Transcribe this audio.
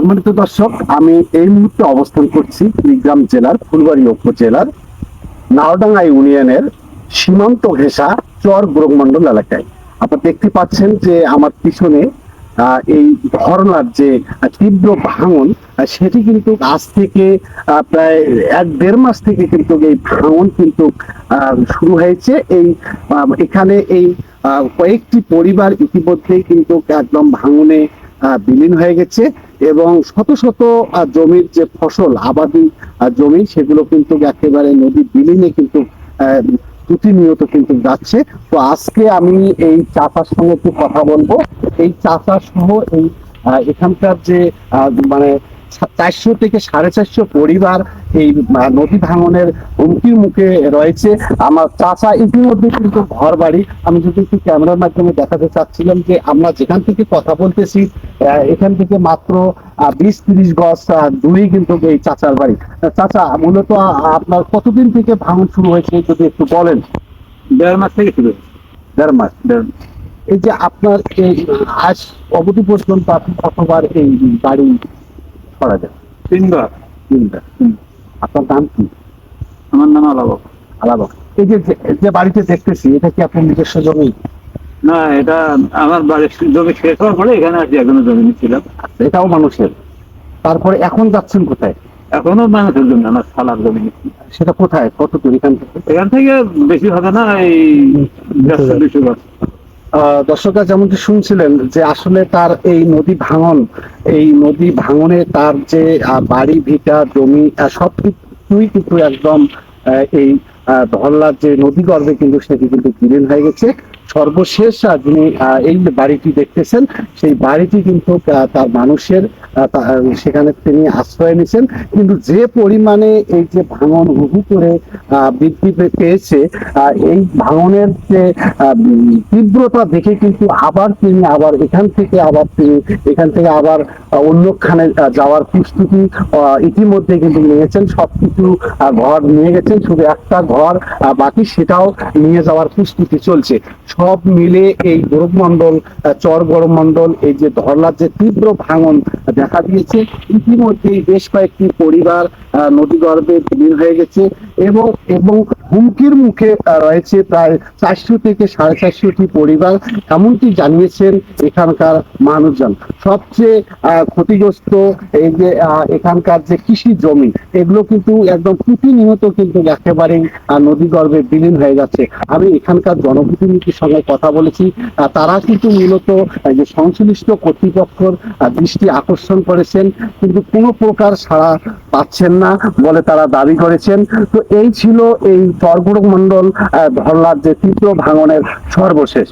সম্মানিত দর্শক, আমি এই মুহূর্তে অবস্থান করছি কুড়িগ্রাম জেলার ফুলবাড়ি উপজেলার নাওডাঙ্গা ইউনিয়নের সীমান্ত ঘেঁষা চর গ্রহমন্ডল এলাকায়। আপনারা দেখতে পাচ্ছেন যে আমার পিছনে এই ধরনার যে তীব্র ভাঙন সেটি কিন্তু আজ থেকে প্রায় এক দেড় মাস থেকে কিন্তু এই ভাঙন কিন্তু শুরু হয়েছে। এই এখানে এই কয়েকটি পরিবার ইতিমধ্যেই কিন্তু একদম ভাঙনে বিলীন হয়ে গেছে। এবং শত শত জমির যে ফসল, আবাদি জমি, সেগুলো কিন্তু একেবারে নদী বিলীনে কিন্তু প্রতিনিয়ত কিন্তু যাচ্ছে। তো আজকে আমি এই চাষার সঙ্গে একটু কথা বলব। এই চাষা সহ এই এখানকার যে মানে চারশো থেকে সাড়ে চারশো পরিবার এই নদী ভাঙনের হুমকির মুখে রয়েছে। আমার চাচা ইতিমধ্যে কিন্তু ঘর বাড়ি আমি যদি একটু ক্যামেরার মাধ্যমে দেখাতে চাচ্ছিলাম যে আমরা যেখান থেকে কথা বলতেছি এখান থেকে মাত্র বিশ তিরিশ গজ দূরেই কিন্তু এই চাচার বাড়ি। চাচা মূলত আপনার কতদিন থেকে ভাঙন শুরু হয়েছে যদি একটু বলেন? দেড় মাস থেকে শুরু হয়েছে। দেড় মাস দেড় এই যে আপনার এই আজ অবধি পর্যন্ত আপনি কতবার এই বাড়ি করা তিনবার। তিনবার। আপনার নাম কি? আমার নাম আলাদা আলাদা এই যে বাড়িতে দেখতেছি এটা কি আপনার নিজস্ব জমি? না এটা আমার বাড়ির জমি শেষ হওয়ার পরে এখানে এখনও জমি ছিলাম এটাও মানুষের। তারপরে এখন যাচ্ছেন কোথায়? এখনও মানুষের জন্য আমার সালার জমি। সেটা কোথায়? কত দূর এখান থেকে? এখান থেকে বেশি হবে না এই দেড়শো দুশো গাছ দর্শকরা যেমনটি শুনছিলেন যে আসলে তার এই নদী ভাঙন, এই নদী ভাঙনে তার যে বাড়ি, ভিটা, জমি সব কিছুই কিন্তু একদম এই ধরলার যে নদী গর্ভে কিন্তু সেটি কিন্তু বিলীন হয়ে গেছে। সর্বশেষ যিনি এই বাড়িটি দেখতেছেন, সেই বাড়িটি কিন্তু তার মানুষের সেখানে তিনি আশ্রয় নিয়েছেন। কিন্তু যে পরিমাণে এই যে ভাঙন হুহু করে বৃদ্ধি পেয়েছে এই ভাঙনের যে তীব্রতা দেখে কিন্তু আবার তিনি আবার এখান থেকে আবার তিনি এখান থেকে আবার অন্যখানে যাওয়ার প্রস্তুতি ইতিমধ্যে কিন্তু নিয়েছেন। সবকিছু আহ, ঘর নিয়ে গেছেন। শুধু একটা ঘর বাকি সেটাও নিয়ে যাওয়ার প্রস্তুতি চলছে। সব মিলে এই গৌরব মন্ডল চর গৌরব মন্ডল এই যে ধরলার যে তীব্র ভাঙন দেখা দিয়েছে। ইতিমধ্যেই বেশ কয়েকটি পরিবার নদীগর্ভে বিলীন হয়ে গেছে। এবং এবং হুমকির মুখে রয়েছে প্রায় চারশো থেকে সাড়ে চারশোটি পরিবার এমনটি জানিয়েছেন এখানকার মানুষজন। সবচেয়ে ক্ষতিগ্রস্ত এই যে এখানকার যে কৃষি জমি এগুলো কিন্তু একদম প্রতিনিয়ত কিন্তু একেবারেই আহ, নদীগর্ভে বিলীন হয়ে যাচ্ছে। আমি এখানকার জনপ্রতিনিধির সঙ্গে কথা বলেছি তারা কিন্তু মূলত যে সংশ্লিষ্ট কর্তৃপক্ষর দৃষ্টি আকর্ষণ করেছেন কিন্তু কোনো প্রকার সাড়া পাচ্ছেন না বলে তারা দাবি করেছেন। তো এই ছিল এই আহ, ধরলার যে তীব্র ভাঙনের সর্বশেষ।